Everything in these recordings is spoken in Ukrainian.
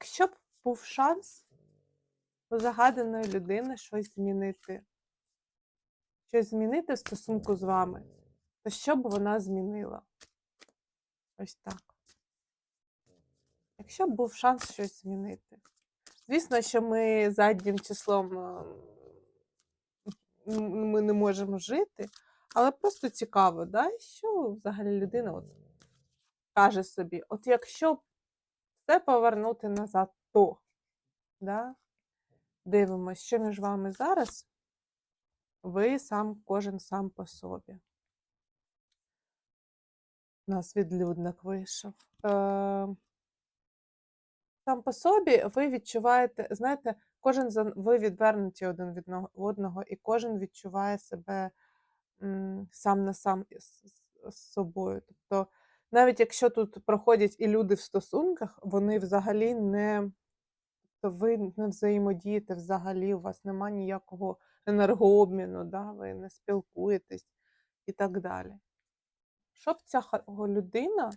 Якщо б був шанс у загаданої людини щось змінити, щось змінити в стосунку з вами, то що б вона змінила? Ось так. Якщо б був шанс щось змінити. Звісно, що ми заднім числом е, ми не можемо жити, але просто цікаво, да? що взагалі людина от каже собі: от якщо б все повернути назад, то да? дивимось, що між вами зараз, ви сам, кожен сам по собі. У нас відлюдник вийшов. Е, сам по собі ви відчуваєте, знаєте, кожен ви відвернуті один від одного, і кожен відчуває себе сам на сам з собою. Тобто, навіть якщо тут проходять і люди в стосунках, вони взагалі не то ви не взаємодієте взагалі, у вас нема ніякого енергообміну, да? ви не спілкуєтесь і так далі. Що б ця людина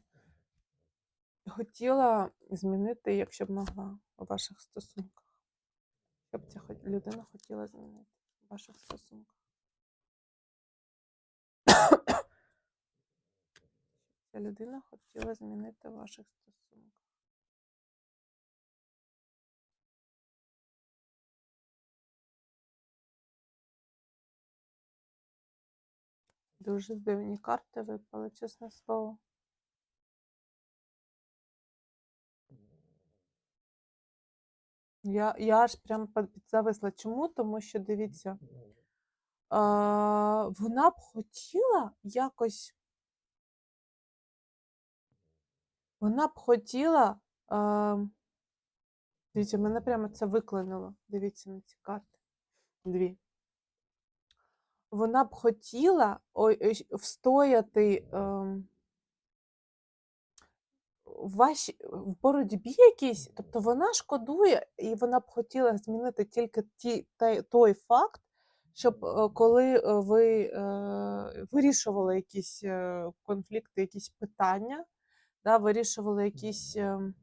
хотіла змінити, якщо б могла у ваших стосунках? Що б ця людина хотіла змінити у ваших стосунках? Ця людина хотіла змінити в ваших стосунках. Дуже дивні карти випали, чесне слово. Я, я аж прям під- підзависла. Чому? Тому що дивіться, а, вона б хотіла якось. Вона б хотіла. А, дивіться, мене прямо це виклинуло. Дивіться на ці карти. Дві. Вона б хотіла ой, ой, встояти ем, в вашій в боротьбі якійсь, тобто вона шкодує, і вона б хотіла змінити тільки ті, той, той факт, щоб е, коли е, ви е, вирішували якісь е, конфлікти, якісь питання, да, вирішували якісь. ем,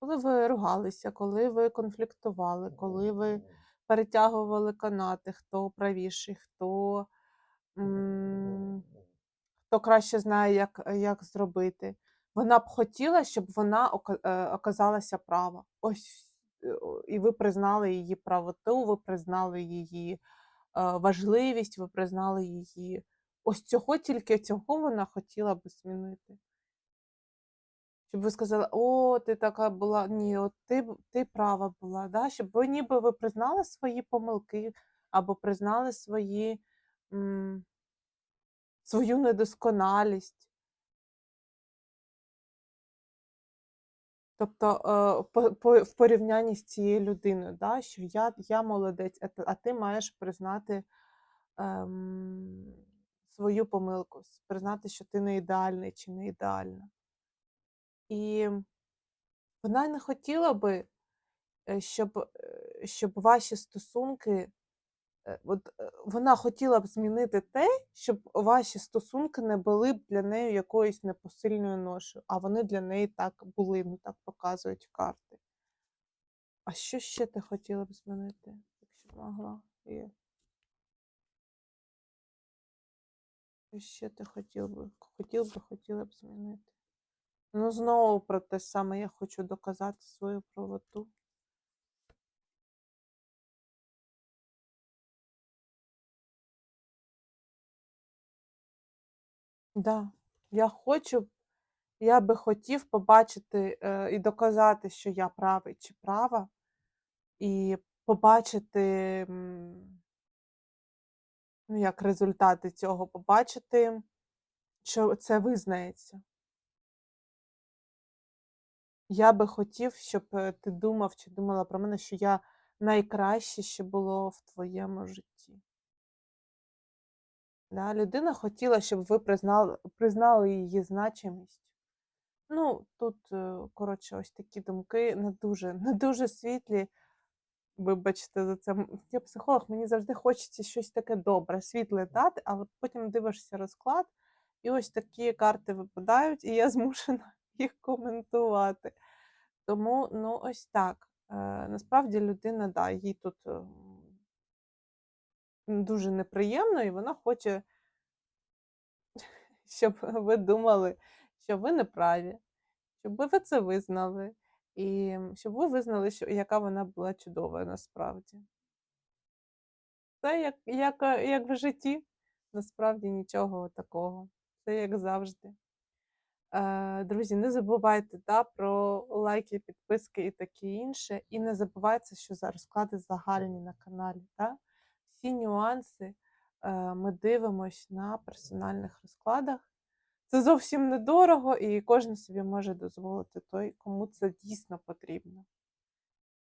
Коли ви ругалися, коли ви конфліктували, коли ви перетягували канати, хто правіший, хто, м, хто краще знає, як, як зробити. Вона б хотіла, щоб вона е, оказалася права. Ось е, і ви признали її правоту, ви признали її е, важливість, ви признали її. Ось цього тільки цього вона хотіла би змінити. Щоб ви сказали, о, ти така була, ні, от ти, ти права була, да? щоб ви ніби ви признали свої помилки або признали свої, м, свою недосконалість. Тобто е, по, по, в порівнянні з цією людиною, да? що я, я молодець, а ти, маєш признати ем, свою помилку, признати, що ти не ідеальний чи не ідеальна. І вона не хотіла би, е, щоб, е, щоб ваші стосунки, е, от вона хотіла б змінити те, щоб ваші стосунки не були б для неї якоюсь непосильною ношею, а вони для неї так були, ну так показують карти. А що ще ти хотіла б змінити, якщо могла? І ще ти хотів би, хотів би, хотіла б змінити? Ну, знову про те саме я хочу доказати свою правоту. Да, я хочу, я би хотів побачити е, і доказати, що я правий чи права, і побачити, м, як результати цього, побачити, що це визнається. Я би хотів, щоб е, ти думав чи думала про мене, що я найкраще, що було в твоєму житті. Да? Людина хотіла, щоб ви признали, признали її значимість. Ну, тут, е, коротше, ось такі думки не дуже, не дуже світлі. Вибачте за це. Я психолог, мені завжди хочеться щось таке добре, світле дати, але потім дивишся розклад, і ось такі карти випадають, і я змушена їх коментувати. Тому, ну, ось так. Е, насправді людина, да, їй тут ем, дуже неприємно, і вона хоче, щоб ви думали, що ви неправі, щоб ви це визнали, і щоб ви визнали, що яка вона була чудова насправді. Це як, як, е, як в житті, насправді нічого такого. Це як завжди. Е, Друзі, не забувайте та, про лайки, підписки і таке інше. І не забувайте, що за розклади загальні на каналі. Та? Всі нюанси е, ми дивимось на персональних розкладах. Це зовсім недорого, і кожен собі може дозволити той, кому це дійсно потрібно.